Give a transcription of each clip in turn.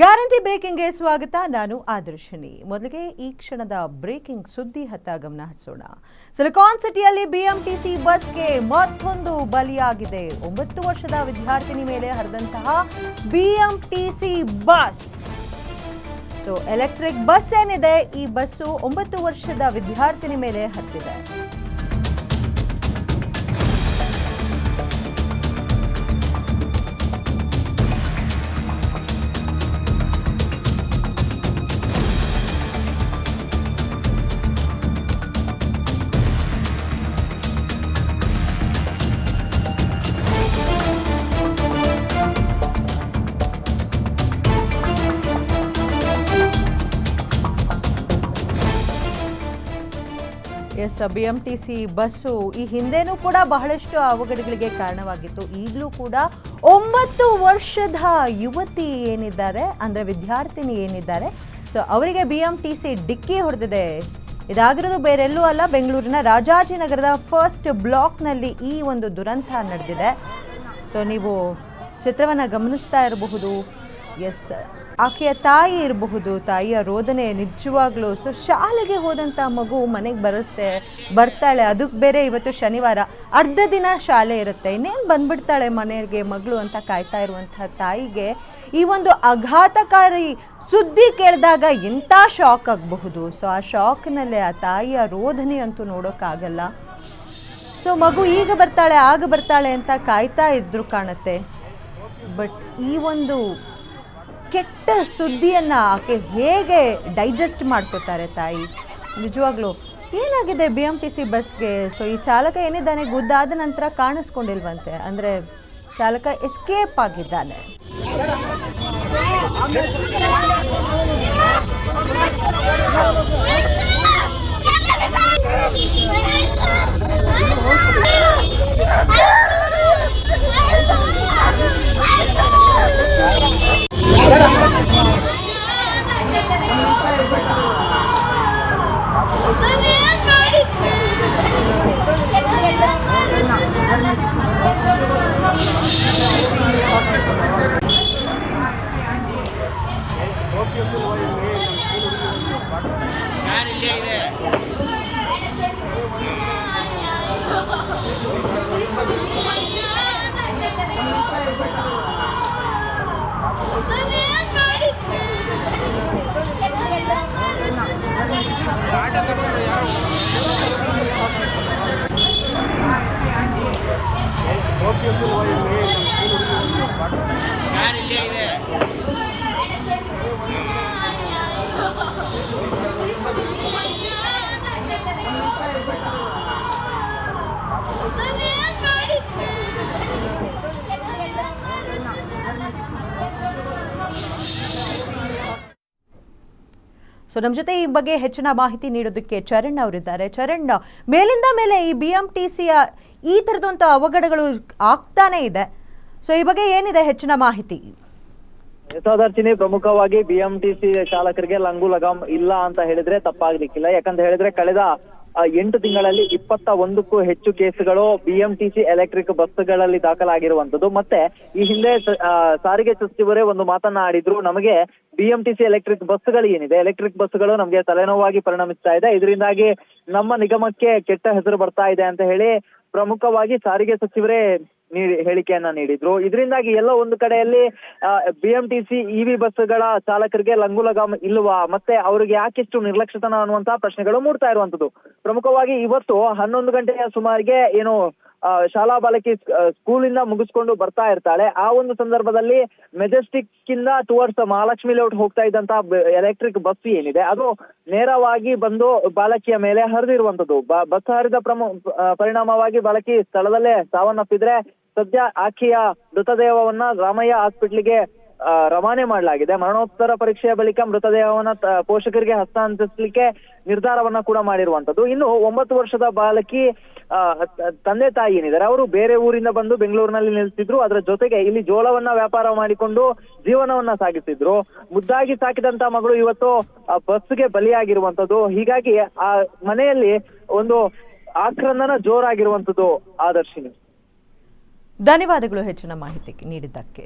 Guarantee ಬ್ರೇಕಿಂಗ್ಗೆ ಸ್ವಾಗತ. ನಾನು ಆದರ್ಶಿನಿ. ಮೊದಲಿಗೆ ಈ ಕ್ಷಣದ ಬ್ರೇಕಿಂಗ್ ಸುದ್ದಿ ಹತ್ತ ಗಮನ ಹರಿಸೋಣ. ಸಿಲಿಕಾನ್ ಸಿಟಿಯಲ್ಲಿ ಬಿಎಂಟಿಸಿ ಬಸ್ಗೆ ಮತ್ತೊಂದು ಬಲಿಯಾಗಿದೆ. ಒಂಬತ್ತು ವರ್ಷದ ವಿದ್ಯಾರ್ಥಿನಿ ಮೇಲೆ ಹರಿದಂತಹ BMTC bus. So electric bus ಏನಿದೆ? ಈ ಬಸ್ಸು ಒಂಬತ್ತು ವರ್ಷದ ವಿದ್ಯಾರ್ಥಿನಿ ಮೇಲೆ ಹತ್ತಿದೆ. Yes B M T C bus ಈ ಹಿಂದೆನೂ ಕೂಡ ಬಹಳಷ್ಟು ಅವಘಡಗಳಿಗೆ ಕಾರಣವಾಗಿತ್ತು. ಈಗಲೂ ಕೂಡ ಒಂಬತ್ತು ವರ್ಷದ ಯುವತಿ ಏನಿದ್ದಾರೆ, ಅಂದರೆ ವಿದ್ಯಾರ್ಥಿನಿ ಏನಿದ್ದಾರೆ, ಸೊ ಅವರಿಗೆ ಬಿ ಎಂ ಟಿ ಸಿ ಡಿಕ್ಕಿ ಹೊಡೆದಿದೆ. ಇದಾಗಿರೋದು ಬೇರೆಲ್ಲೂ ಅಲ್ಲ, ಬೆಂಗಳೂರಿನ ರಾಜಾಜಿನಗರದ ಫಸ್ಟ್ ಬ್ಲಾಕ್ನಲ್ಲಿ ಈ ಒಂದು ದುರಂತ ನಡೆದಿದೆ. ಸೊ ನೀವು ಚಿತ್ರವನ್ನು ಗಮನಿಸ್ತಾ ಇರಬಹುದು. ಎಸ್ ಆಕೆಯ ತಾಯಿ ಇರಬಹುದು, ತಾಯಿಯ ರೋದನೆ ನಿಜವಾಗ್ಲೂ ಸೊ ಶಾಲೆಗೆ ಹೋದಂಥ ಮಗು ಮನೆಗೆ ಬರುತ್ತೆ, ಬರ್ತಾಳೆ. ಅದಕ್ಕೆ ಬೇರೆ ಇವತ್ತು ಶನಿವಾರ ಅರ್ಧ ದಿನ ಶಾಲೆ ಇರುತ್ತೆ. ಇನ್ನೇನು ಬಂದ್ಬಿಡ್ತಾಳೆ ಮನೆಗೆ ಮಗಳು ಅಂತ ಕಾಯ್ತಾ ಇರುವಂತಹ ತಾಯಿಗೆ ಈ ಒಂದು ಆಘಾತಕಾರಿ ಸುದ್ದಿ ಕೇಳಿದಾಗ ಎಂಥ ಶಾಕ್ ಆಗಬಹುದು. ಸೊ, ಆ ಶಾಕ್ನಲ್ಲೇ ಆ ತಾಯಿಯ ರೋಧನೆ ಅಂತೂ ನೋಡೋಕ್ಕಾಗಲ್ಲ ಸೊ, ಮಗು ಈಗ ಬರ್ತಾಳೆ, ಆಗ ಬರ್ತಾಳೆ ಅಂತ ಕಾಯ್ತಾ ಇದ್ರು ಕಾಣುತ್ತೆ. ಬಟ್ ಈ ಒಂದು ಕೆಟ್ಟ ಸುದ್ದಿಯನ್ನು ಆಕೆ ಹೇಗೆ ಡೈಜೆಸ್ಟ್ ಮಾಡ್ಕೋತಾರೆ ತಾಯಿ ನಿಜವಾಗ್ಲೂ ಏನಾಗಿದೆ ಬಿ ಎಂ ಟಿ ಸಿ ಬಸ್ಗೆ ಸೊ ಈ ಚಾಲಕ ಏನಿದ್ದಾನೆ ಗುದ್ದಾದ ನಂತರ ಕಾಣಿಸ್ಕೊಂಡಿಲ್ವಂತೆ ಅಂದರೆ ಚಾಲಕ ಎಸ್ಕೇಪ್ ಆಗಿದ್ದಾನೆ ¡Muy bien, ಸೊ ನಮ್ಮ ಜೊತೆ ಈ ಬಗ್ಗೆ ಹೆಚ್ಚಿನ ಮಾಹಿತಿ ನೀಡೋದಕ್ಕೆ ಚರಣ್ ಅವರಿದ್ದಾರೆ. ಚರಣ್, ಮೇಲಿಂದ ಮೇಲೆ ಈ ಬಿ ಎಂ ಟಿ ಸಿಯ ಈ ಥರದಂಥ ಅವಘಡಗಳು ಆಗ್ತಾನೆ ಇದೆ. ಸೊ ಈ ಬಗ್ಗೆ ಏನಿದೆ ಹೆಚ್ಚಿನ ಮಾಹಿತಿ? ಯಶೋದರ್ಶಿನಿ ಪ್ರಮುಖವಾಗಿ ಬಿಎಂಟಿಸಿ ಚಾಲಕರಿಗೆ ಲಂಗು ಲಗಾಮ್ ಇಲ್ಲ ಅಂತ ಹೇಳಿದ್ರೆ ತಪ್ಪಾಗ್ಲಿಕ್ಕಿಲ್ಲ. ಯಾಕಂತ ಹೇಳಿದ್ರೆ ಕಳೆದ ಎಂಟು ತಿಂಗಳಲ್ಲಿ ಇಪ್ಪತ್ತ ಒಂದಕ್ಕೂ ಹೆಚ್ಚು ಕೇಸುಗಳು ಬಿಎಂಟಿಸಿ ಎಲೆಕ್ಟ್ರಿಕ್ ಬಸ್ಗಳಲ್ಲಿ ದಾಖಲಾಗಿರುವಂತದ್ದು ಮತ್ತೆ ಈ ಹಿಂದೆ ಸಾರಿಗೆ ಸಚಿವರೇ ಒಂದು ಮಾತನ್ನ ಆಡಿದ್ರು ನಮಗೆ ಬಿಎಂಟಿಸಿ ಎಲೆಕ್ಟ್ರಿಕ್ ಬಸ್ಗಳು ಏನಿದೆ? ಎಲೆಕ್ಟ್ರಿಕ್ ಬಸ್ಗಳು ನಮಗೆ ತಲೆನೋವಾಗಿ ಪರಿಣಮಿಸ್ತಾ ಇದೆ. ಇದರಿಂದಾಗಿ ನಮ್ಮ ನಿಗಮಕ್ಕೆ ಕೆಟ್ಟ ಹೆಸರು ಬರ್ತಾ ಇದೆ ಅಂತ ಹೇಳಿ ಪ್ರಮುಖವಾಗಿ ಸಾರಿಗೆ ಸಚಿವರೇ ನೀಡಿ, ಹೇಳಿಕೆಯನ್ನ ನೀಡಿದ್ರು. ಇದರಿಂದಾಗಿ ಎಲ್ಲ ಒಂದು ಕಡೆಯಲ್ಲಿ ಬಿಎಂಟಿಸಿ ಇವಿ ಬಸ್ಗಳ ಚಾಲಕರಿಗೆ ಲಂಗು ಲಗಾಮ್ ಇಲ್ವಾ ಮತ್ತೆ ಅವರಿಗೆ ಯಾಕಿಷ್ಟು ನಿರ್ಲಕ್ಷ್ಯತನ ಅನ್ನುವಂತಹ ಪ್ರಶ್ನೆಗಳು ಮೂಡ್ತಾ ಇರುವಂತದ್ದು ಪ್ರಮುಖವಾಗಿ ಇವತ್ತು ಹನ್ನೊಂದು ಗಂಟೆಯ ಸುಮಾರಿಗೆ ಏನು ಶಾಲಾ ಬಾಲಕಿ ಸ್ಕೂಲಿಂದ ಮುಗಿಸ್ಕೊಂಡು ಬರ್ತಾ ಇರ್ತಾಳೆ. ಆ ಒಂದು ಸಂದರ್ಭದಲ್ಲಿ ಮೆಜೆಸ್ಟಿಕ್ ಇಂದ ಟುವರ್ಡ್ಸ್ ಮಹಾಲಕ್ಷ್ಮಿ ಲೇಔಟ್ ಹೋಗ್ತಾ ಇದ್ದಂತ ಎಲೆಕ್ಟ್ರಿಕ್ ಬಸ್ ಏನಿದೆ, ಅದು ನೇರವಾಗಿ ಬಂದು ಬಾಲಕಿಯ ಮೇಲೆ ಹರಿದಿರುವಂತದ್ದು ಬಸ್ ಹರಿದ ಪ್ರಮು ಪರಿಣಾಮವಾಗಿ ಬಾಲಕಿ ಸ್ಥಳದಲ್ಲೇ ಸಾವನ್ನಪ್ಪಿದ್ರೆ ಸದ್ಯ ಆಕೆಯ ಮೃತದೇಹವನ್ನ ರಾಮಯ್ಯ ಹಾಸ್ಪಿಟ್ಲಿಗೆ ರವಾನೆ ಮಾಡಲಾಗಿದೆ. ಮರಣೋತ್ತರ ಪರೀಕ್ಷೆಯ ಬಳಿಕ ಮೃತದೇಹವನ್ನ ಪೋಷಕರಿಗೆ ಹಸ್ತಾಂತರಿಸಲಿಕ್ಕೆ ನಿರ್ಧಾರವನ್ನ ಕೂಡ ಮಾಡಿರುವಂತದ್ದು ಇನ್ನು ಒಂಬತ್ತು ವರ್ಷದ ಬಾಲಕಿ ತಂದೆ ತಾಯಿ ಏನಿದ್ದಾರೆ, ಅವರು ಬೇರೆ ಊರಿಂದ ಬಂದು ಬೆಂಗಳೂರಿನಲ್ಲಿ ನೆಲೆಸಿದ್ರು. ಅದರ ಜೊತೆಗೆ ಇಲ್ಲಿ ಜೋಳವನ್ನ ವ್ಯಾಪಾರ ಮಾಡಿಕೊಂಡು ಜೀವನವನ್ನ ಸಾಗಿಸಿದ್ರು. ಮುದ್ದಾಗಿ ಸಾಕಿದಂತ ಮಗಳು ಇವತ್ತು ಬಸ್ಗೆ ಬಲಿಯಾಗಿರುವಂತದ್ದು ಹೀಗಾಗಿ ಆ ಮನೆಯಲ್ಲಿ ಒಂದು ಆಕ್ರಂದನ ಜೋರಾಗಿರುವಂತದ್ದು ಆದರ್ಶಿನಿ. ಧನ್ಯವಾದಗಳು ಹೆಚ್ಚಿನ ಮಾಹಿತಿ ನೀಡಿದ್ದಕ್ಕೆ.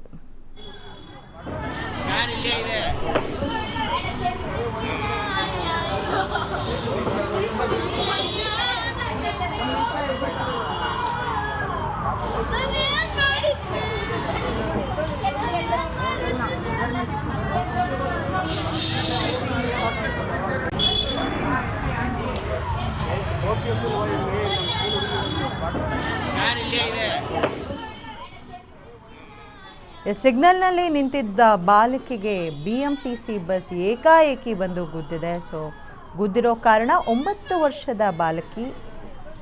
ಸಿಗ್ನಲ್ನಲ್ಲಿ ನಿಂತಿದ್ದ ಬಾಲಕಿಗೆ B M T C bus ಏಕಾಏಕಿ ಬಂದು ಗುದ್ದಿದೆ. ಸೊ, ಗುದ್ದಿರೋ ಕಾರಣ ಒಂಬತ್ತು ವರ್ಷದ ಬಾಲಕಿ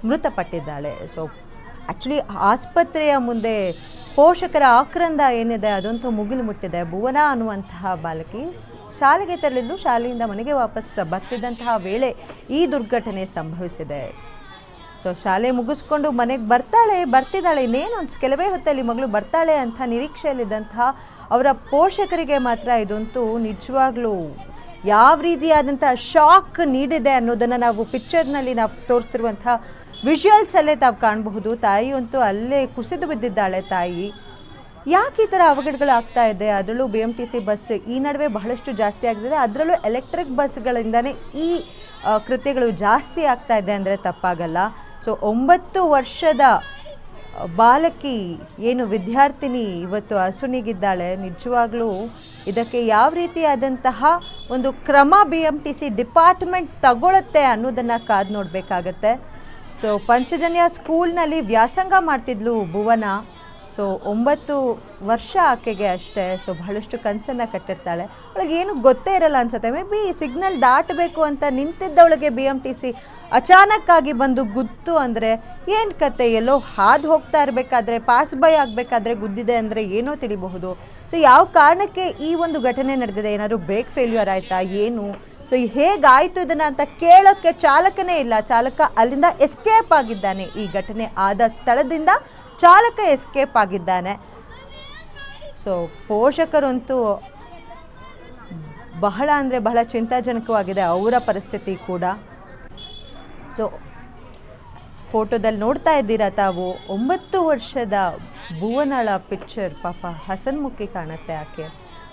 ಮೃತಪಟ್ಟಿದ್ದಾಳೆ. ಸೊ ಆ್ಯಕ್ಚುಲಿ ಆಸ್ಪತ್ರೆಯ ಮುಂದೆ ಪೋಷಕರ ಆಕ್ರಂದ ಏನಿದೆ ಅದಂತೂ ಮುಗಿಲು ಮುಟ್ಟಿದೆ ಭುವನ ಅನ್ನುವಂತಹ ಬಾಲಕಿ ಶಾಲೆಗೆ ತೆರಳಿದ್ದು, ಶಾಲೆಯಿಂದ ಮನೆಗೆ ವಾಪಸ್ ಬರ್ತಿದ್ದಂತಹ ವೇಳೆ ಈ ದುರ್ಘಟನೆ ಸಂಭವಿಸಿದೆ. ಸೊ ಶಾಲೆ ಮುಗಿಸ್ಕೊಂಡು ಮನೆಗೆ ಬರ್ತಾಳೆ, ಬರ್ತಿದ್ದಾಳೆ. ಇನ್ನೇನು ಒಂದು ಕೆಲವೇ ಹೊತ್ತಲ್ಲಿ ಮಗಳು ಬರ್ತಾಳೆ ಅಂತ ನಿರೀಕ್ಷೆಯಲ್ಲಿದ್ದಂತಹ ಅವರ ಪೋಷಕರಿಗೆ ಮಾತ್ರ ಇದಂತೂ ನಿಜವಾಗ್ಲೂ ಯಾವ ರೀತಿಯಾದಂಥ ಶಾಕ್ ನೀಡಿದೆ ಅನ್ನೋದನ್ನು ನಾವು ಪಿಕ್ಚರ್ನಲ್ಲಿ ನಾವು ತೋರಿಸ್ತಿರುವಂಥ ವಿಷುವಲ್ಸಲ್ಲೇ ತಾವು ಕಾಣಬಹುದು. ತಾಯಿಯಂತೂ ಅಲ್ಲೇ ಕುಸಿದು ಬಿದ್ದಿದ್ದಾಳೆ ತಾಯಿ. ಯಾಕೆ ಈ ಥರ ಅವಘಡಗಳು ಆಗ್ತಾ ಇದೆ? ಅದರಲ್ಲೂ B M T C bus ಈ ನಡುವೆ ಬಹಳಷ್ಟು ಜಾಸ್ತಿ ಆಗ್ತಿದೆ. ಅದರಲ್ಲೂ ಎಲೆಕ್ಟ್ರಿಕ್ ಬಸ್ಗಳಿಂದನೇ ಈ ಕೃತ್ಯಗಳು ಜಾಸ್ತಿ ಆಗ್ತಾ ಇದೆ ಅಂದರೆ ತಪ್ಪಾಗಲ್ಲ. ಸೊ ಒಂಬತ್ತು ವರ್ಷದ ಬಾಲಕಿ ಏನು ವಿದ್ಯಾರ್ಥಿನಿ ಇವತ್ತು ಅಸುನಿಗಿದ್ದಾಳೆ ನಿಜವಾಗ್ಲೂ ಇದಕ್ಕೆ ಯಾವ ರೀತಿಯಾದಂತಹ ಒಂದು ಕ್ರಮ B M T C department ತಗೊಳುತ್ತೆ ಅನ್ನೋದನ್ನು ಕಾದು ನೋಡಬೇಕಾಗತ್ತೆ. ಸೊ ಪಂಚಜನ್ಯ ಸ್ಕೂಲ್ನಲ್ಲಿ ವ್ಯಾಸಂಗ ಮಾಡ್ತಿದ್ಲು ಭುವನ. ಸೊ ಒಂಬತ್ತು ವರ್ಷ ಆಕೆಗೆ ಅಷ್ಟೇ, ಸೊ ಬಹಳಷ್ಟು ಕನಸನ್ನು ಕಟ್ಟಿರ್ತಾಳೆ. ಅವಳಿಗೆ ಏನು ಗೊತ್ತೇ ಇರಲ್ಲ ಅನ್ಸುತ್ತೆ. ಮೇ ಬಿ ಸಿಗ್ನಲ್ ದಾಟಬೇಕು ಅಂತ ನಿಂತಿದ್ದವಳಿಗೆ ಬಿ ಎಂ ಟಿ ಸಿ ಅಚಾನಕ್ಕಾಗಿ ಬಂದು ಗುತ್ತು ಅಂದರೆ ಏನು ಕತೆ? ಎಲ್ಲೋ ಹಾದು ಹೋಗ್ತಾ ಇರಬೇಕಾದ್ರೆ ಪಾಸ್ ಬೈ ಆಗಬೇಕಾದ್ರೆ ಗುದ್ದಿದೆ ಅಂದರೆ ಏನೋ ತಿಳಿಬಹುದು. ಸೊ ಯಾವ ಕಾರಣಕ್ಕೆ ಈ ಒಂದು ಘಟನೆ ನಡೆದಿದೆ? ಏನಾದರೂ ಬ್ರೇಕ್ ಫೇಲ್ಯೂರ್ ಆಯಿತಾ? ಏನು? ಸೊ ಹೇಗಾಯಿತು ಇದನ್ನು ಅಂತ ಕೇಳೋಕ್ಕೆ ಚಾಲಕನೇ ಇಲ್ಲ. ಚಾಲಕ ಅಲ್ಲಿಂದ ಎಸ್ಕೇಪ್ ಆಗಿದ್ದಾನೆ. ಈ ಘಟನೆ ಆದ ಸ್ಥಳದಿಂದ ಚಾಲಕ ಎಸ್ಕೇಪ್ ಆಗಿದ್ದಾನೆ. ಸೊ ಪೋಷಕರಂತೂ ಬಹಳ ಅಂದರೆ ಬಹಳ ಚಿಂತಾಜನಕವಾಗಿದೆ. ಅವರ ಪರಿಸ್ಥಿತಿ ಕೂಡ. ಸೊ ಫೋಟೋದಲ್ಲಿ ನೋಡ್ತಾ ಇದ್ದೀರಾ ತಾವು? ಒಂಬತ್ತು ವರ್ಷದ ಭುವನಳ ಪಿಕ್ಚರ್ ಪಾಪ, ಹಸನ್ಮುಖಿ ಕಾಣುತ್ತೆ ಆಕೆ.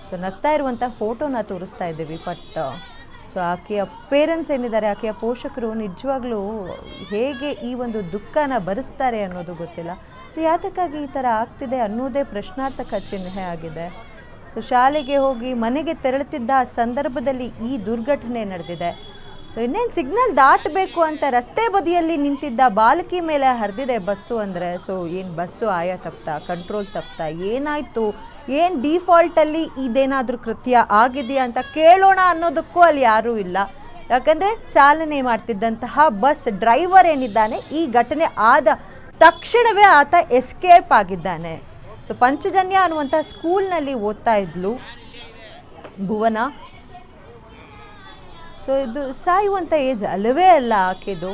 ಸೊ ನಗ್ತಾ ಇರುವಂಥ ಫೋಟೋನ ತೋರಿಸ್ತಾ ಇದ್ದೀವಿ ಬಟ್ ಸೊ ಆಕೆಯ ಪೇರೆಂಟ್ಸ್ ಏನಿದ್ದಾರೆ, ಆಕೆಯ ಪೋಷಕರು ನಿಜವಾಗ್ಲೂ ಹೇಗೆ ಈ ಒಂದು ದುಃಖನ ಭರಿಸ್ತಾರೆ ಅನ್ನೋದು ಗೊತ್ತಿಲ್ಲ. ಸೊ ಯಾತಕ್ಕಾಗಿ ಈ ಥರ ಆಗ್ತಿದೆ ಅನ್ನೋದೇ ಪ್ರಶ್ನಾರ್ಥಕ ಚಿಹ್ನೆ ಆಗಿದೆ. ಸೊ ಶಾಲೆಗೆ ಹೋಗಿ ಮನೆಗೆ ತೆರಳುತ್ತಿದ್ದ ಸಂದರ್ಭದಲ್ಲಿ ಈ ದುರ್ಘಟನೆ ನಡೆದಿದೆ. ಸೊ ಇನ್ನೇನು ಸಿಗ್ನಲ್ ದಾಟಬೇಕು ಅಂತ ರಸ್ತೆ ಬದಿಯಲ್ಲಿ ನಿಂತಿದ್ದ ಬಾಲಕಿ ಮೇಲೆ ಹರಿದಿದೆ ಬಸ್ಸು ಅಂದರೆ. ಸೊ ಏನು ಬಸ್ಸು ಆಯ ತಪ್ತಾ ಕಂಟ್ರೋಲ್ ತಪ್ತಾ, ಏನಾಯಿತು? ಏನು ಡಿಫಾಲ್ಟಲ್ಲಿ ಇದೇನಾದರೂ ಕೃತ್ಯ ಆಗಿದೆಯಾ ಅಂತ ಕೇಳೋಣ ಅನ್ನೋದಕ್ಕೂ ಅಲ್ಲಿ ಯಾರೂ ಇಲ್ಲ. ಯಾಕಂದರೆ ಚಾಲನೆ ಮಾಡ್ತಿದ್ದಂತಹ ಬಸ್ ಡ್ರೈವರ್ ಏನಿದ್ದಾನೆ, ಈ ಘಟನೆ ಆದ ತಕ್ಷಣವೇ ಆತ ಎಸ್ಕೇಪ್ ಆಗಿದ್ದಾನೆ. ಸೊ ಪಂಚಜನ್ಯ ಅನ್ನುವಂಥ ಸ್ಕೂಲ್ನಲ್ಲಿ ಓದ್ತಾ ಇದ್ಲು ಭುವನ. ಸೊ ಇದು ಸಾಯುವಂಥ ಏಜ್ ಅಲ್ಲವೇ ಅಲ್ಲ ಆಕೆದು.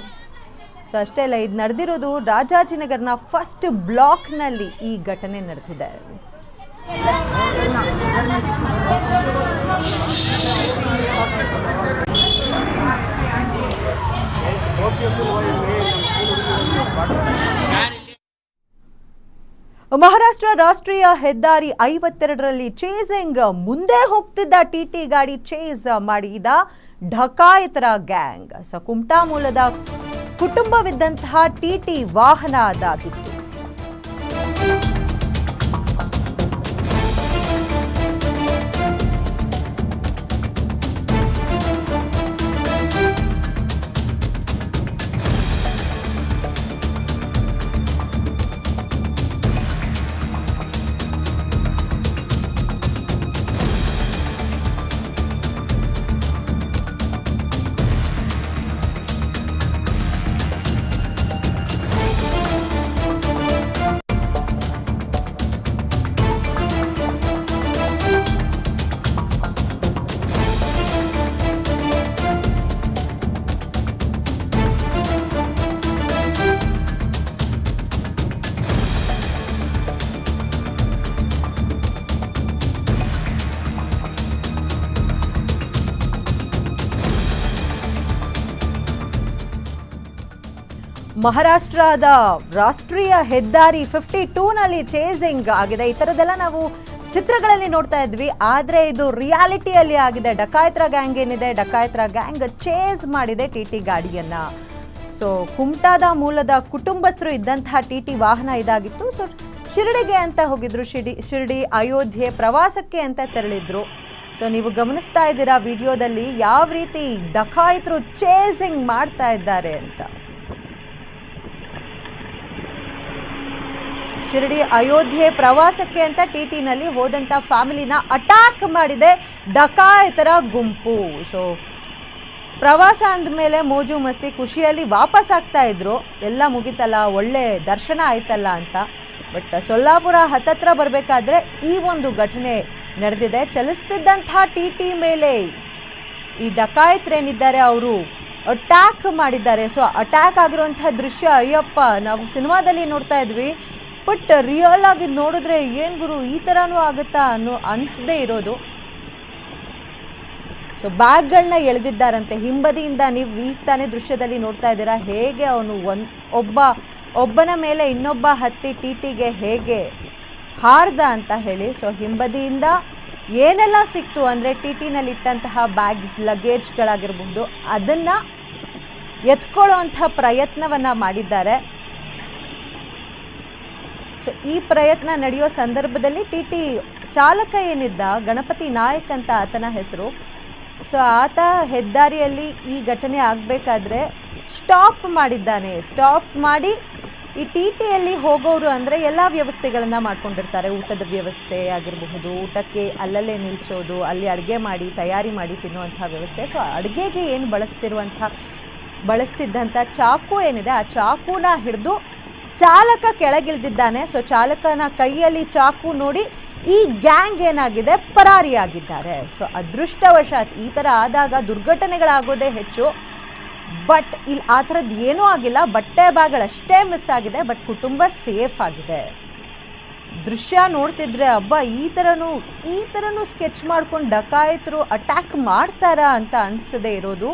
ಸೊ ಅಷ್ಟೇ ಅಲ್ಲ, ಇದು ನಡೆದಿರೋದು ರಾಜಾಜಿನಗರ್ನ ಫಸ್ಟ್ ಬ್ಲಾಕ್ನಲ್ಲಿ ಈ ಘಟನೆ ನಡೆದಿದೆ. ಮಹಾರಾಷ್ಟ್ರ ರಾಷ್ಟ್ರೀಯ ಹೆದ್ದಾರಿ ಐವತ್ತೆರಡರಲ್ಲಿ ಚೇಸಿಂಗ್ ಮುಂದೆ ಹೋಗ್ತಿದ್ದ ಟಿ ಟಿ ಗಾಡಿ ಚೇಸ್ ಮಾಡಿದ ಢಕಾಯತರ ಗ್ಯಾಂಗ್. ಸೊ ಕುಮಟಾ ಮೂಲದ ಕುಟುಂಬವಿದ್ದಂತಹ ಟಿ ಟಿ ವಾಹನ ಅದಾಗಿತ್ತು ಮಹಾರಾಷ್ಟ್ರದ ರಾಷ್ಟ್ರೀಯ ಹೆದ್ದಾರಿ ಫಿಫ್ಟಿ ಟೂನಲ್ಲಿ ಚೇಸಿಂಗ್ ಆಗಿದೆ. ಈ ಥರದ್ದೆಲ್ಲ ನಾವು ಚಿತ್ರಗಳಲ್ಲಿ ನೋಡ್ತಾ ಇದ್ವಿ. ಆದರೆ ಇದು ರಿಯಾಲಿಟಿಯಲ್ಲಿ ಆಗಿದೆ. ಡಕಾಯತ್ರ ಗ್ಯಾಂಗ್ ಏನಿದೆ? ಡಕಾಯತ್ರ ಗ್ಯಾಂಗ್ ಚೇಸ್ ಮಾಡಿದೆ ಟಿ ಟಿ ಗಾಡಿಯನ್ನ. ಸೊ ಕುಮಟಾದ ಮೂಲದ ಕುಟುಂಬಸ್ಥರು ಇದ್ದಂತಹ ಟಿ ಟಿ ವಾಹನ ಇದಾಗಿತ್ತು. ಸೊ ಶಿರಡಿಗೆ ಅಂತ ಹೋಗಿದ್ರು. ಶಿಡಿ ಶಿರಡಿ ಅಯೋಧ್ಯೆ ಪ್ರವಾಸಕ್ಕೆ ಅಂತ ತೆರಳಿದ್ರು. ಸೊ ನೀವು ಗಮನಿಸ್ತಾ ಇದ್ದೀರಾ ವಿಡಿಯೋದಲ್ಲಿ ಯಾವ ರೀತಿ ಡಕಾಯಿತರು ಚೇಸಿಂಗ್ ಮಾಡ್ತಾ ಇದ್ದಾರೆ ಅಂತ. ಶಿರಡಿ ಅಯೋಧ್ಯೆ ಪ್ರವಾಸಕ್ಕೆ ಅಂತ ಟಿ ಟಿನಲ್ಲಿ ಹೋದಂಥ ಫ್ಯಾಮಿಲಿನ ಅಟ್ಯಾಕ್ ಮಾಡಿದೆ ಡಕಾಯತರ ಗುಂಪು. ಸೊ ಪ್ರವಾಸ ಅಂದಮೇಲೆ ಮೋಜು ಮಸ್ತಿ ಖುಷಿಯಲ್ಲಿ ವಾಪಸ್ ಆಗ್ತಾ ಇದ್ರು. ಎಲ್ಲ ಮುಗಿತಲ್ಲ, ಒಳ್ಳೆ ದರ್ಶನ ಆಯ್ತಲ್ಲ ಅಂತ. ಬಟ್ ಸೊಲ್ಲಾಪುರ ಹತ್ತತ್ರ ಬರಬೇಕಾದ್ರೆ ಈ ಒಂದು ಘಟನೆ ನಡೆದಿದೆ. ಚಲಿಸ್ತಿದ್ದಂಥ ಟಿ ಟಿ ಮೇಲೆ ಈ ಡಕಾಯತ್ರೇನಿದ್ದಾರೆ ಅವರು ಅಟ್ಯಾಕ್ ಮಾಡಿದ್ದಾರೆ. ಸೊ ಅಟ್ಯಾಕ್ ಆಗಿರುವಂಥ ದೃಶ್ಯ, ಅಯ್ಯಪ್ಪ, ನಾವು ಸಿನಿಮಾದಲ್ಲಿ ನೋಡ್ತಾ ಇದ್ವಿ. ಬಟ್ ರಿಯಲ್ ಆಗಿ ನೋಡಿದ್ರೆ ಏನು ಗುರು, ಈ ಥರನೂ ಆಗುತ್ತಾ ಅನ್ನೋ ಅನಿಸದೇ ಇರೋದು. ಸೊ ಬ್ಯಾಗ್ಗಳನ್ನ ಎಳೆದಿದ್ದಾರಂತೆ. ಹಿಂಬದಿಯಿಂದ ನೀವು ಈಗ ತಾನೇ ದೃಶ್ಯದಲ್ಲಿ ನೋಡ್ತಾ ಇದ್ದೀರಾ? ಹೇಗೆ ಅವನು ಒಂದು ಒಬ್ಬ, ಒಬ್ಬನ ಮೇಲೆ ಇನ್ನೊಬ್ಬ ಹತ್ತಿ ಟಿ ಟಿಗೆ ಹೇಗೆ ಹಾರ್ದ ಅಂತ ಹೇಳಿ ಸೊ ಹಿಂಬದಿಯಿಂದ ಏನೆಲ್ಲ ಸಿಕ್ತು ಅಂದರೆ ಟಿ ಟಿನಲ್ಲಿ ಇಟ್ಟಂತಹ ಬ್ಯಾಗ್ ಲಗೇಜ್ಗಳಾಗಿರಬಹುದು, ಅದನ್ನು ಎತ್ಕೊಳ್ಳೋವಂಥ ಪ್ರಯತ್ನವನ್ನು ಮಾಡಿದ್ದಾರೆ. ಸೊ ಈ ಪ್ರಯತ್ನ ನಡೆಯೋ ಸಂದರ್ಭದಲ್ಲಿ ಟಿ ಟಿ ಚಾಲಕ ಏನಿದ್ದ, ಗಣಪತಿ ನಾಯಕ್ ಅಂತ ಆತನ ಹೆಸರು. ಸೊ ಆತ ಹೆದ್ದಾರಿಯಲ್ಲಿ ಈ ಘಟನೆ ಆಗಬೇಕಾದ್ರೆ ಸ್ಟಾಪ್ ಮಾಡಿದ್ದಾನೆ. ಸ್ಟಾಪ್ ಮಾಡಿ ಈ ಟಿ ಟಿಯಲ್ಲಿ ಹೋಗೋರು ಅಂದರೆ ಎಲ್ಲ ವ್ಯವಸ್ಥೆಗಳನ್ನು ಮಾಡ್ಕೊಂಡಿರ್ತಾರೆ. ಊಟದ ವ್ಯವಸ್ಥೆ ಆಗಿರಬಹುದು, ಊಟಕ್ಕೆ ಅಲ್ಲಲ್ಲೇ ನಿಲ್ಲಿಸೋದು ಅಲ್ಲಿ ಅಡುಗೆ ಮಾಡಿ, ತಯಾರಿ ಮಾಡಿ ತಿನ್ನುವಂಥ ವ್ಯವಸ್ಥೆ. ಸೊ ಅಡುಗೆಗೆ ಏನು ಬಳಸ್ತಿರುವಂಥ, ಬಳಸ್ತಿದ್ದಂಥ ಚಾಕು ಏನಿದೆ, ಆ ಚಾಕುನ ಹಿಡಿದು ಚಾಲಕ ಕೆಳಗಿಳಿದಿದ್ದಾನೆ. ಸೊ ಚಾಲಕನ ಕೈಯಲ್ಲಿ ಚಾಕು ನೋಡಿ ಈ ಗ್ಯಾಂಗ್ ಏನಾಗಿದೆ? ಪರಾರಿಯಾಗಿದ್ದಾರೆ. ಸೊ ಅದೃಷ್ಟವಶಾತ್ ಈ ಥರ ಆದಾಗ ದುರ್ಘಟನೆಗಳಾಗೋದೇ ಹೆಚ್ಚು. ಬಟ್ ಇಲ್ಲಿ ಆ ಥರದ್ದು ಏನೂ ಆಗಿಲ್ಲ. ಬಟ್ಟೆ ಬ್ಯಾಗ್ಗಳಷ್ಟೇ ಮಿಸ್ ಆಗಿದೆ. ಬಟ್ ಕುಟುಂಬ ಸೇಫ್ ಆಗಿದೆ. ದೃಶ್ಯ ನೋಡ್ತಿದ್ರೆ ಹಬ್ಬ ಈ ಥರನೂ ಈ ಥರನೂ ಸ್ಕೆಚ್ ಮಾಡ್ಕೊಂಡು ಡಕಾಯತರು ಅಟ್ಯಾಕ್ ಮಾಡ್ತಾರಾ ಅಂತ ಅನ್ಸದೇ ಇರೋದು.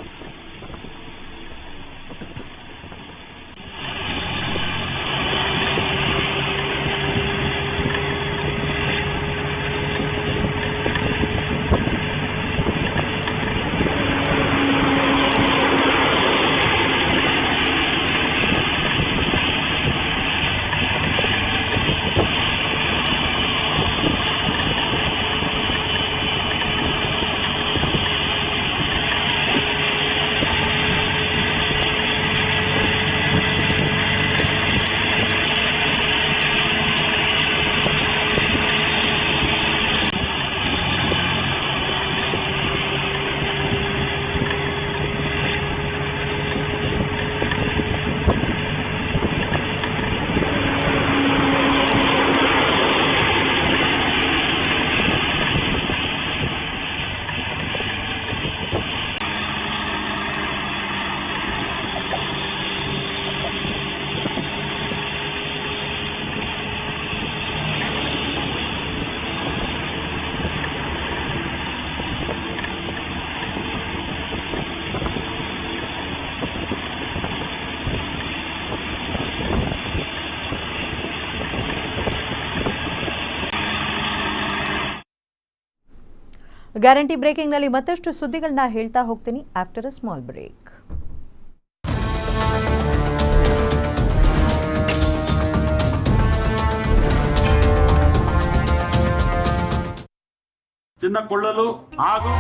ಗ್ಯಾರಂಟಿ ಬ್ರೇಕಿಂಗ್ನಲ್ಲಿ ಮತ್ತಷ್ಟು ಸುದ್ದಿಗಳನ್ನ ಹೇಳ್ತಾ ಹೋಗ್ತೀನಿ ಆಫ್ಟರ್ ಅ ಸ್ಮಾಲ್ ಬ್ರೇಕ್. ಚಿನ್ನ ಕೊಳ್ಳಲು ಹಾಗೂ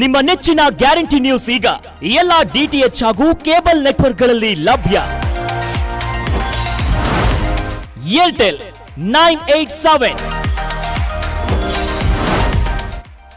ನಿಮ್ಮ ನೆಚ್ಚಿನ ಗ್ಯಾರಂಟಿ ನ್ಯೂಸ್ ಈಗ ಎಲ್ಲ ಡಿಟಿಎಚ್ ಹಾಗೂ ಕೇಬಲ್ ನೆಟ್ವರ್ಕ್ಗಳಲ್ಲಿ ಲಭ್ಯ. Airtel nine eight seven.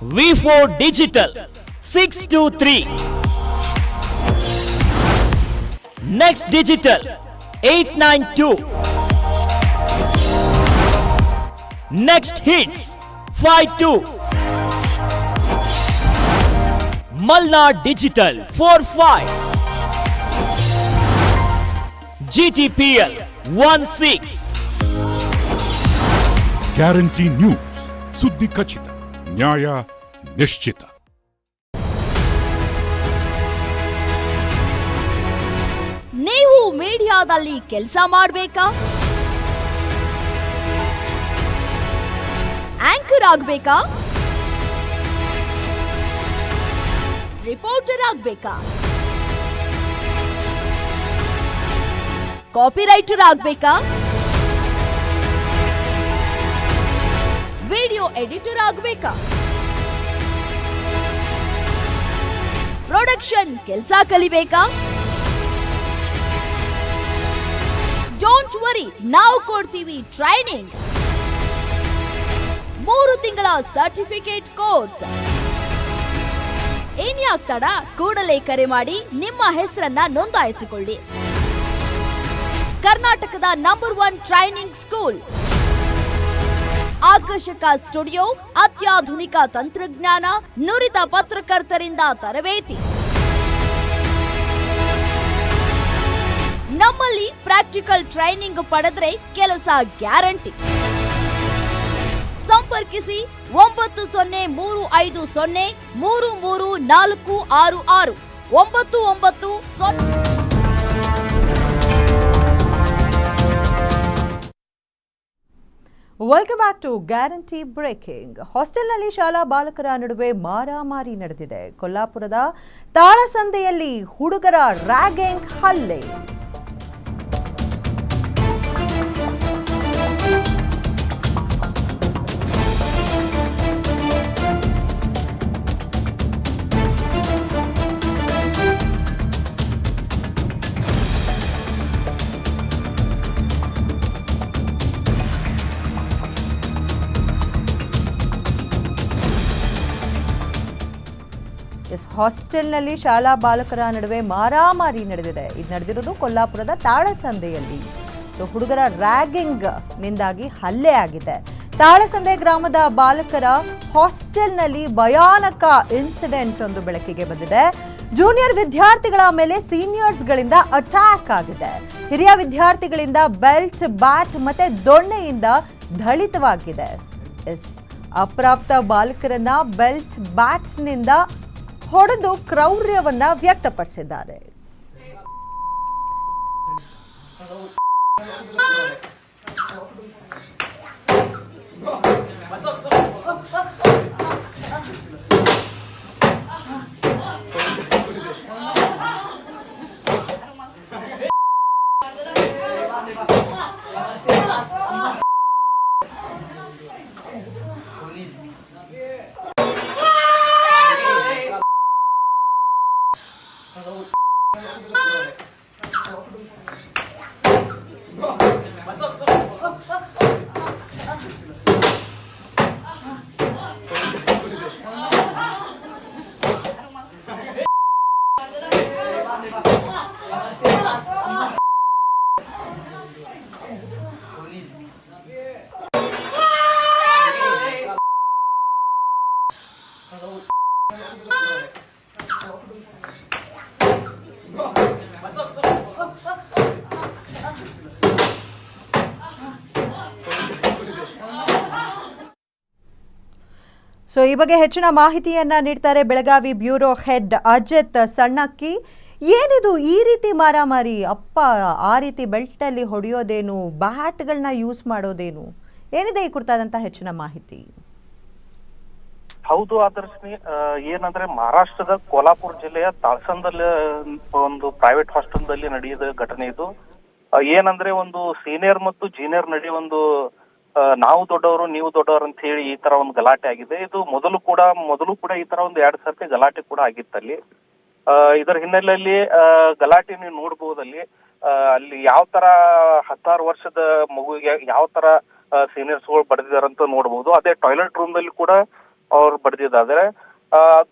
V four digital six two three next digital eight nine two next hits five two Malnad digital four five GTPL one six guarantee news ಸುದ್ದಿ ಖಚಿತ ನ್ಯಾಯ ನಿಶ್ಚಿತ. ನೀವು ಮೀಡಿಯಾದಲ್ಲಿ ಕೆಲಸ ಮಾಡಬೇಕಾ? ಆಂಕರ್ ಆಗಬೇಕಾ? ರಿಪೋರ್ಟರ್ ಆಗಬೇಕಾ? ಕಾಪಿ ರೈಟರ್ ಆಗ್ಬೇಕಾ? ವಿಡಿಯೋ ಎಡಿಟರ್ ಆಗಬೇಕಾ? ಪ್ರೊಡಕ್ಷನ್ ಕೆಲಸ ಕಲಿಬೇಕಾ? ಡೋಂಟ್ ವರಿ ನಾವು ಕೊಡ್ತೀವಿ ಟ್ರೈನಿಂಗ್ ಮೂರು ತಿಂಗಳ ಸರ್ಟಿಫಿಕೇಟ್ ಕೋರ್ಸ್ ಇನ್ಯಾಕ್ ತಡ ಕೂಡಲೇ ಕರೆ ಮಾಡಿ ನಿಮ್ಮ ಹೆಸರನ್ನ ನೋಂದಾಯಿಸಿಕೊಳ್ಳಿ. ಕರ್ನಾಟಕದ ನಂಬರ್ ಒನ್ ಟ್ರೈನಿಂಗ್ ಸ್ಕೂಲ್ ಆಕರ್ಷಕ ಸ್ಟುಡಿಯೋ, ಅತ್ಯಾಧುನಿಕ ತಂತ್ರಜ್ಞಾನ, ನುರಿತ ಪತ್ರಕರ್ತರಿಂದ ತರಬೇತಿ. ನಮ್ಮಲ್ಲಿ ಪ್ರಾಕ್ಟಿಕಲ್ ಟ್ರೈನಿಂಗ್ ಪಡೆದ್ರೆ ಕೆಲಸ ಗ್ಯಾರಂಟಿ. ಸಂಪರ್ಕಿಸಿ ಒಂಬತ್ತು ಸೊನ್ನೆ ಮೂರು ಐದು ಸೊನ್ನೆ ಮೂರು ಮೂರು ನಾಲ್ಕು ಆರು ಆರು. ಒಂಬತ್ತು ಒಂಬತ್ತು ಸೊನ್ನೆ welcome back to guarantee breaking ಹಾಸ್ಟೆಲ್ನಲ್ಲಿ ಶಾಲಾ ಬಾಲಕರ ನಡುವೆ ಮಾರಾಮಾರಿ ನಡೆದಿದೆ. ಕೊಲ್ಲಾಪುರದ ತಾಳಸಂದೆಯಲ್ಲಿ ಹುಡುಗರ ರ್ಯಾಗಿಂಗ್ ಹಲ್ಲೆ. ಹಾಸ್ಟೆಲ್ನಲ್ಲಿ ಶಾಲಾ ಬಾಲಕರ ನಡುವೆ ಮಾರಾಮಾರಿ ನಡೆದಿದೆ. ಇದು ನಡೆದಿರೋದು ಕೊಲ್ಲಾಪುರದ ತಾಳಸಂದೆಯಲ್ಲಿ. ಸೊ, ಹುಡುಗರ ರ್ಯಾಗಿಂಗ್ ನಿಂದಾಗಿ ಹಲ್ಲೆ ಆಗಿದೆ. ತಾಳಸಂದೆ ಗ್ರಾಮದ ಬಾಲಕರ ಹಾಸ್ಟೆಲ್ನಲ್ಲಿ ಭಯಾನಕ ಇನ್ಸಿಡೆಂಟ್ ಒಂದು ಬೆಳಕಿಗೆ ಬಂದಿದೆ. ಜೂನಿಯರ್ ವಿದ್ಯಾರ್ಥಿಗಳ ಮೇಲೆ ಸೀನಿಯರ್ಸ್ಗಳಿಂದ ಅಟ್ಯಾಕ್ ಆಗಿದೆ. ಹಿರಿಯ ವಿದ್ಯಾರ್ಥಿಗಳಿಂದ ಬೆಲ್ಟ್, ಬ್ಯಾಟ್ ಮತ್ತೆ ದೊಣ್ಣೆಯಿಂದ ಧಳಿತವಾಗಿದೆ ಎಸ್, ಅಪ್ರಾಪ್ತ ಬಾಲಕರನ್ನ ಬೆಲ್ಟ್, ಬ್ಯಾಟ್ನಿಂದ ಹೊಡೆದು ಕ್ರೌರ್ಯವನ್ನ ವ್ಯಕ್ತಪಡಿಸಿದ್ದಾರೆ. ಸೊ, ಈ ಬಗ್ಗೆ ಹೆಚ್ಚಿನ ಮಾಹಿತಿಯನ್ನ ನೀಡ್ತಾರೆ ಬೆಳಗಾವಿ ಬ್ಯೂರೋ ಹೆಡ್ ಅಜಿತ್ ಸಣ್ಣಕ್ಕಿ. ಏನಿದು ಈ ರೀತಿ ಮಾರಾಮಾರಿ? ಅಪ್ಪ, ಆ ರೀತಿ ಬೆಲ್ಟಲ್ಲಿ ಹೊಡೆಯೋದೇನು? ಬ್ಯಾಟ್ಗಳನ್ನ ಯೂಸ್ ಮಾಡೋದೇನು? ಏನಿದೆ ಈ ಕುರಿತಾದಂತಹ ಹೆಚ್ಚಿನ ಮಾಹಿತಿ? ಹೌದು ಆದರ್ಶಿನಿ ಏನಂದ್ರೆ ಮಹಾರಾಷ್ಟ್ರದ ಕೋಲಾಪುರ ಜಿಲ್ಲೆಯ ತಾಳ್ಸಂದಲ್ಲಿ ಒಂದು ಪ್ರೈವೇಟ್ ಹಾಸ್ಟೆಲ್ದಲ್ಲಿ ನಡೆಯದ ಘಟನೆ ಇದು. ಏನಂದ್ರೆ ಒಂದು ಸೀನಿಯರ್ ಮತ್ತು ಜೂನಿಯರ್ ನಡೆಯುವ ಒಂದು ನಾವು ದೊಡ್ಡವರು, ನೀವು ದೊಡ್ಡವರು ಅಂತ ಹೇಳಿ ಈ ತರ ಒಂದು ಗಲಾಟೆ ಆಗಿದೆ. ಇದು ಮೊದಲು ಕೂಡ ಮೊದಲು ಕೂಡ ಈ ತರ ಒಂದು ಎರಡ್ ಸರ್ತಿ ಗಲಾಟೆ ಕೂಡ ಆಗಿತ್ತಲ್ಲಿ ಇದರ ಹಿನ್ನೆಲೆಯಲ್ಲಿ ಗಲಾಟೆ ನೀವು ನೋಡಬಹುದಲ್ಲಿ ಅಲ್ಲಿ ಯಾವ ತರ ಹತ್ತಾರು ವರ್ಷದ ಮಗುವಿಗೆ ಯಾವ ತರ ಸೀನಿಯರ್ಸ್ಗಳು ಅಂತ ನೋಡಬಹುದು ಅದೇ ಟಾಯ್ಲೆಟ್ ರೂಮ್ನಲ್ಲಿ ಕೂಡ ಅವ್ರು ಬಡ್ದಿದ್ದಾರೆ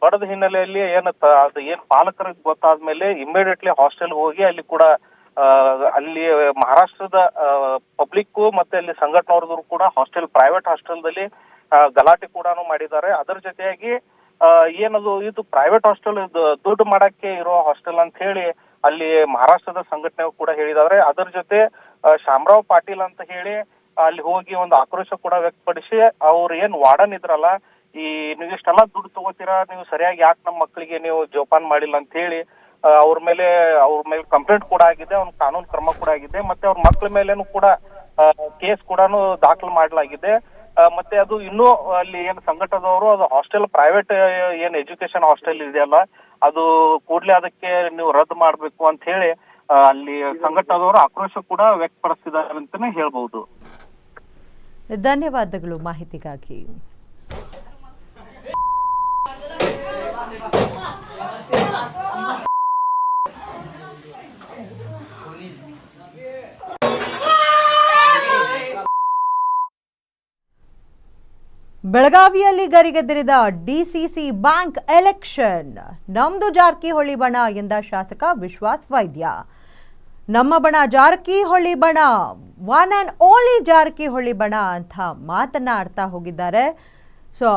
ಬಡದ ಹಿನ್ನೆಲೆಯಲ್ಲಿ ಏನ ಅದು ಏನ್ ಪಾಲಕರಿಗೆ ಗೊತ್ತಾದ್ಮೇಲೆ ಇಮಿಡಿಯೇಟ್ಲಿ ಹಾಸ್ಟೆಲ್ ಹೋಗಿ ಅಲ್ಲಿ ಕೂಡ ಅಲ್ಲಿ ಮಹಾರಾಷ್ಟ್ರದ ಪಬ್ಲಿಕ್ ಮತ್ತೆ ಅಲ್ಲಿ ಸಂಘಟನೆಯವ್ರದ್ರು ಕೂಡ ಹಾಸ್ಟೆಲ್ ಪ್ರೈವೇಟ್ ಹಾಸ್ಟೆಲ್ದಲ್ಲಿ ಗಲಾಟೆ ಕೂಡ ಮಾಡಿದ್ದಾರೆ. ಅದರ ಜೊತೆಯಾಗಿ ಏನದು, ಇದು ಪ್ರೈವೇಟ್ ಹಾಸ್ಟೆಲ್ ದುಡ್ಡು ಮಾಡಕ್ಕೆ ಇರೋ ಹಾಸ್ಟೆಲ್ ಅಂತ ಹೇಳಿ ಅಲ್ಲಿ ಮಹಾರಾಷ್ಟ್ರದ ಸಂಘಟನೆ ಕೂಡ ಹೇಳಿದಾರೆ ಅದರ ಜೊತೆ ಶಾಮರಾವ್ ಪಾಟೀಲ್ ಅಂತ ಹೇಳಿ, ಅಲ್ಲಿ ಹೋಗಿ ಒಂದು ಆಕ್ರೋಶ ಕೂಡ ವ್ಯಕ್ತಪಡಿಸಿ ಅವ್ರು ಏನ್ ವಾರ್ಡನ್ ಇದ್ರಲ್ಲ, ಈ, ನೀವು ಇಷ್ಟೆಲ್ಲ ದುಡ್ಡು ತಗೋತೀರಾ? ನೀವು ಸರಿಯಾಗಿ ಯಾಕೆ ನಮ್ಮ ಮಕ್ಕಳಿಗೆ ನೀವು ಜೋಪಾನ್ ಮಾಡಿಲ್ಲ? ಅಂತ ಹೇಳಿ ಅವ್ರ ಮೇಲೆ ಅವ್ರ ಮೇಲೆ ಕಂಪ್ಲೇಂಟ್ ಕೂಡ ಆಗಿದೆ, ಅವ್ನ ಕಾನೂನು ಕ್ರಮ ಕೂಡ ಆಗಿದೆ, ಮತ್ತೆ ಅವ್ರ ಮಕ್ಳ ಮೇಲೇನು ಕೂಡ ಕೇಸ್ ಕೂಡ ದಾಖಲು ಮಾಡಲಾಗಿದೆ. ಮತ್ತೆ ಅದು ಇನ್ನೂ ಅಲ್ಲಿ ಏನು ಸಂಘಟದವರು ಅದು ಹಾಸ್ಟೆಲ್ ಪ್ರೈವೇಟ್ ಏನ್ ಎಜುಕೇಶನ್ ಹಾಸ್ಟೆಲ್ ಇದೆಯಲ್ಲ ಅದು ಕೂಡಲೇ ಅದಕ್ಕೆ ನೀವು ರದ್ದು ಮಾಡಬೇಕು ಅಂತ ಹೇಳಿ ಅಲ್ಲಿ ಸಂಘಟದವರು ಆಕ್ರೋಶ ಕೂಡ ವ್ಯಕ್ತಪಡಿಸಿದ್ದಾರೆ ಅಂತಾನೆ ಹೇಳ್ಬಹುದು ಧನ್ಯವಾದಗಳು ಮಾಹಿತಿಗಾಗಿ. ಬೆಳಗಾವಿಯಲ್ಲಿ ಗರಿಗೆದರಿದ ಡಿಸಿಸಿ ಬ್ಯಾಂಕ್ ಎಲೆಕ್ಷನ್. ನಮ್ದು ಜಾರಕಿಹೊಳಿ ಬಣ ಎಂದ ಶಾಸಕ ವಿಶ್ವಾಸ್ ವೈದ್ಯ. ನಮ್ಮ ಬಣ ಜಾರಕಿಹೊಳಿ ಬಣ ಒನ್ ಆ್ಯಂಡ್ ಓನ್ಲಿ ಜಾರಕಿಹೊಳಿ ಬಣ ಅಂತ ಮಾತನಾಡ್ತಾ ಹೋಗಿದ್ದಾರೆ. ಸೊ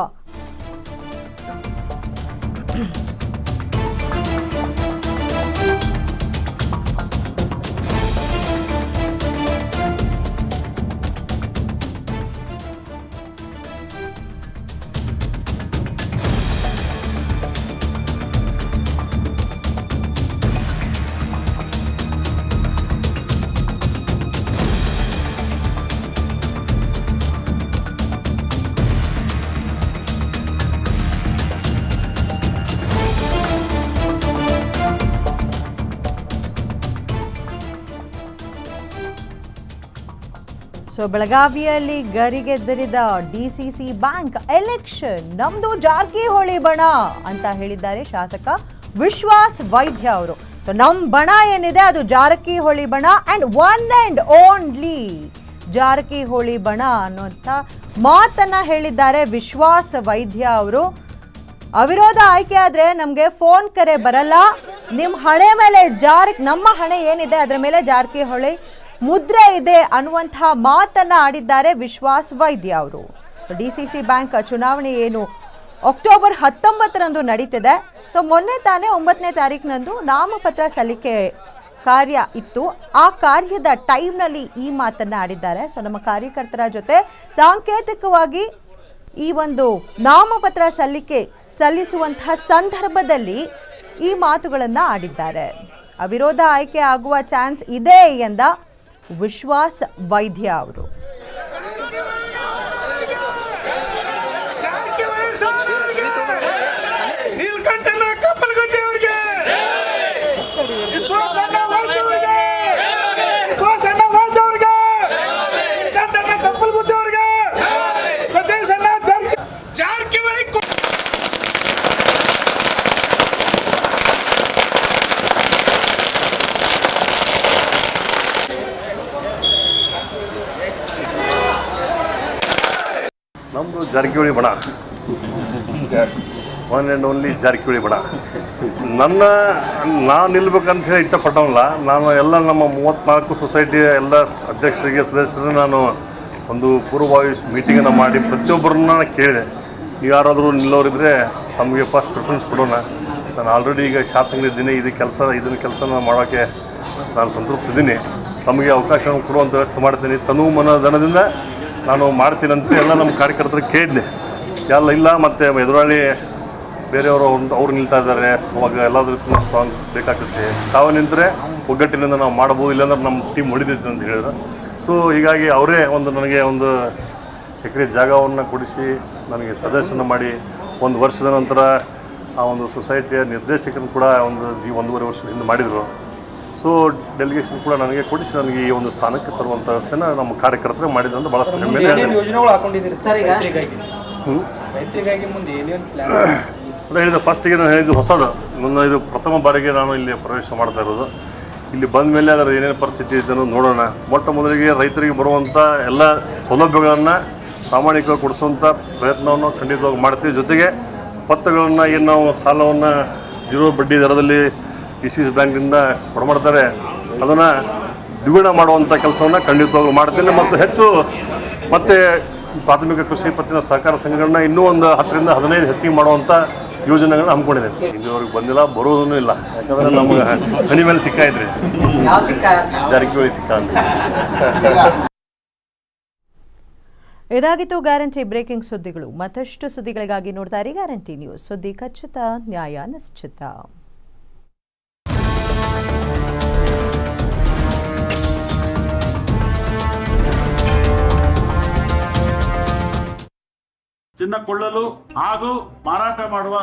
ಸೊ ಬೆಳಗಾವಿಯಲ್ಲಿ ಗರಿಗೆದರಿದ ಡಿಸಿಸಿ ಬ್ಯಾಂಕ್ ಎಲೆಕ್ಷನ್. ನಮ್ದು ಜಾರಕಿಹೊಳಿ ಬಣ ಅಂತ ಹೇಳಿದ್ದಾರೆ ಶಾಸಕ ವಿಶ್ವಾಸ್ ವೈದ್ಯ ಅವರು. ಸೊ ನಮ್ ಬಣ ಏನಿದೆ ಅದು ಜಾರಕಿಹೊಳಿ ಬಣ and one and only Jarkiholi ಬಣ ಅನ್ನುವಂಥ ಮಾತನ್ನ ಹೇಳಿದ್ದಾರೆ ವಿಶ್ವಾಸ್ ವೈದ್ಯ ಅವರು. ಅವಿರೋಧ ಆಯ್ಕೆ ಆದ್ರೆ ನಮ್ಗೆ ಫೋನ್ ಕರೆ ಬರಲ್ಲ. ನಿಮ್ ಹಣೆ ಮೇಲೆ ಜಾರ ನಮ್ಮ ಹಣೆ ಏನಿದೆ ಅದರ ಮೇಲೆ ಜಾರಕಿಹೊಳಿ ಮುದ್ರೆ ಇದೆ ಅನ್ನುವಂತಹ ಮಾತನ್ನ ಆಡಿದ್ದಾರೆ ವಿಶ್ವಾಸ್ ವೈದ್ಯ ಅವರು. ಡಿ ಸಿ ಸಿ ಬ್ಯಾಂಕ್ ಚುನಾವಣೆ ಏನು ಅಕ್ಟೋಬರ್ ಹತ್ತೊಂಬತ್ತರಂದು ನಡೀತಿದೆ. ಸೊ, ಮೊನ್ನೆ ತಾನೇ ಒಂಬತ್ತನೇ ತಾರೀಕಿನಂದು ನಾಮಪತ್ರ ಸಲ್ಲಿಕೆ ಕಾರ್ಯ ಇತ್ತು. ಆ ಕಾರ್ಯದ ಟೈಮ್ನಲ್ಲಿ ಈ ಮಾತನ್ನ ಆಡಿದ್ದಾರೆ. ಸೊ, ನಮ್ಮ ಕಾರ್ಯಕರ್ತರ ಜೊತೆ ಸಾಂಕೇತಿಕವಾಗಿ ಈ ಒಂದು ನಾಮಪತ್ರ ಸಲ್ಲಿಕೆ ಸಲ್ಲಿಸುವಂತಹ ಸಂದರ್ಭದಲ್ಲಿ ಈ ಮಾತುಗಳನ್ನು ಆಡಿದ್ದಾರೆ. ಅವಿರೋಧ ಆಯ್ಕೆ ಆಗುವ ಚಾನ್ಸ್ ಇದೆ ಎಂದ ವಿಶ್ವಾಸ್ ವೈದ್ಯ ಅವರು. ಜಾರಕಿಹೊಳಿ ಬಣ. ಒನ್ ಆ್ಯಂಡ್ ಓನ್ಲಿ ಜಾರಕಿಹೊಳಿ ಬಣ. ನನ್ನ, ನಾನು ನಿಲ್ಬೇಕಂತ ಹೇಳಿ ಇಚ್ಛೆ ಪಟ್ಟವಲ್ಲ ನಾನು ಎಲ್ಲ ನಮ್ಮ ಮೂವತ್ತ್ನಾಲ್ಕು ಸೊಸೈಟಿಯ ಎಲ್ಲ ಅಧ್ಯಕ್ಷರಿಗೆ, ಸದಸ್ಯರು ನಾನು ಒಂದು ಪೂರ್ವಭಾವಿ ಮೀಟಿಂಗನ್ನು ಮಾಡಿ ಪ್ರತಿಯೊಬ್ಬರನ್ನ ನಾನು ಕೇಳಿದೆ. ಯಾರಾದರೂ ನಿಲ್ಲೋರಿದ್ರೆ ತಮಗೆ ಫಸ್ಟ್ ಪ್ರಿಫರೆನ್ಸ್ ಕೊಡೋಣ. ನಾನು ಆಲ್ರೆಡಿ ಈಗ ಶಾಸಕರಿದ್ದೀನಿ ಇದು ಕೆಲಸ, ಇದನ್ನ ಕೆಲಸನ ಮಾಡೋಕ್ಕೆ ನಾನು ಸಂತೃಪ್ತಿದ್ದೀನಿ. ತಮಗೆ ಅವಕಾಶ ಕೊಡುವಂಥ ವ್ಯವಸ್ಥೆ ಮಾಡ್ತೀನಿ. ತನು ಮನ ಧನದಿಂದ ನಾನು ಮಾಡ್ತೀನಿ ಅಂತ ಎಲ್ಲ ನಮ್ಮ ಕಾರ್ಯಕರ್ತರು ಕೇಳಿದ್ದೆ. ಎಲ್ಲ ಇಲ್ಲ, ಮತ್ತು ಎದುರಾಳಿ ಬೇರೆಯವರು ಅವ್ರು ನಿಲ್ತಾ ಇದ್ದಾರೆ. ಅವಾಗ ಎಲ್ಲಾದ್ರೂ ಸ್ಟ್ರಾಂಗ್ ಬೇಕಾಗುತ್ತೆ. ತಾವು ನಿಂತರೆ ಒಗ್ಗಟ್ಟಿನಿಂದ ನಾವು ಮಾಡ್ಬೋದು, ಇಲ್ಲಾಂದ್ರೆ ನಮ್ಮ ಟೀಮ್ ಹೊಡಿತೈತೆ ಅಂತ ಹೇಳಿದ್ರು. ಸೊ ಹೀಗಾಗಿ ಅವರೇ ಒಂದು ನನಗೆ ಒಂದು ಎಕರೆ ಜಾಗವನ್ನು ಕೊಡಿಸಿ, ನನಗೆ ಸದಸ್ಯನ ಮಾಡಿ, ಒಂದು ವರ್ಷದ ನಂತರ ಆ ಒಂದು ಸೊಸೈಟಿಯ ನಿರ್ದೇಶಕನ ಕೂಡ ಒಂದು ಈ ಒಂದೂವರೆ ವರ್ಷದಿಂದ ಮಾಡಿದರು. ಸೊ ಡೆಲಿಗೇಷನ್ ಕೂಡ ನನಗೆ ಕೊಡಿಸಿ ನನಗೆ ಈ ಒಂದು ಸ್ಥಾನಕ್ಕೆ ತರುವಂಥ ವ್ಯವಸ್ಥೆನ ನಮ್ಮ ಕಾರ್ಯಕರ್ತರು ಮಾಡಿದಂತ ಭಾಳಷ್ಟು ಹೆಮ್ಮೆ ಯೋಜನೆಗಳು ಹಾಕೊಂಡಿದ್ದೀರಿ ಸರ್ ಈಗ ರೈತರಿಗಾಗಿ? ರೈತರಿಗಾಗಿ ಮುಂದೆ ಏನೇನು ಪ್ಲಾನ್ ಅದೇ ಹೇಳಿದ ಫಸ್ಟಿಗೆ ನಾನು ಹೇಳಿದ್ದು ಹೊಸದು. ನನ್ನ ಇದು ಪ್ರಥಮ ಬಾರಿಗೆ ನಾನು ಇಲ್ಲಿ ಪ್ರವೇಶ ಮಾಡ್ತಾ ಇರೋದು. ಇಲ್ಲಿ ಬಂದ ಮೇಲೆ ಅದರ ಏನೇನು ಪರಿಸ್ಥಿತಿ ಇದೆ ಅನ್ನೋದು ನೋಡೋಣ. ಮೊಟ್ಟ ಮೊದಲಿಗೆ ರೈತರಿಗೆ ಬರುವಂಥ ಎಲ್ಲ ಸೌಲಭ್ಯಗಳನ್ನು ಪ್ರಾಮಾಣಿಕವಾಗಿ ಕೊಡಿಸುವಂಥ ಪ್ರಯತ್ನವನ್ನು ಖಂಡಿತವಾಗಿ ಮಾಡ್ತೀವಿ. ಜೊತೆಗೆ ಪತ್ರಗಳನ್ನು ಏನು ನಾವು ಸಾಲವನ್ನು ಜೀರೋ ಬಡ್ಡಿ ದರದಲ್ಲಿ ಡಿ ಸಿ ಸಿ ಬ್ಯಾಂಕಿಂದ ಕೊಡಮಾಡ್ತಾರೆ ಅದನ್ನು ದ್ವಿಗುಣ ಮಾಡುವಂಥ ಕೆಲಸವನ್ನು ಖಂಡಿತವಾಗ್ಲೂ ಮಾಡ್ತೇನೆ. ಮತ್ತು ಹೆಚ್ಚು ಮತ್ತು ಪ್ರಾಥಮಿಕ ಕೃಷಿ ಪತ್ತಿನ ಸಹಕಾರ ಸಂಘಗಳನ್ನ ಇನ್ನೂ ಒಂದು ಹತ್ತರಿಂದ ಹದಿನೈದು ಹೆಚ್ಚಿಗೆ ಮಾಡುವಂಥ ಯೋಜನೆಗಳನ್ನ ಹಮ್ಮಿಕೊಂಡಿದ್ದೇನೆ. ಇಲ್ಲಿವರೆಗೆ ಬಂದಿಲ್ಲ ಬರೋದೂ ಇಲ್ಲ. ಯಾಕಂದರೆ ನಮಗೆ ಹನಿ ಮೇಲೆ ಸಿಕ್ಕಾಯಿದ್ರೆ ಜಾರಕಿಹೊಳಿ ಸಿಕ್ಕ ಇದಾಗಿತ್ತು ಗ್ಯಾರಂಟಿ ಬ್ರೇಕಿಂಗ್ ಸುದ್ದಿಗಳು. ಮತ್ತಷ್ಟು ಸುದ್ದಿಗಳಿಗಾಗಿ ನೋಡ್ತಾ ಇರಿ ಗ್ಯಾರಂಟಿ ನ್ಯೂಸ್. ಸುದ್ದಿ ಖಚಿತ, ನ್ಯಾಯ ನಿಶ್ಚಿತ. ಚಿನ್ನ ಕೊಳ್ಳಲು ಹಾಗೂ ಮಾರಾಟ ಮಾಡುವ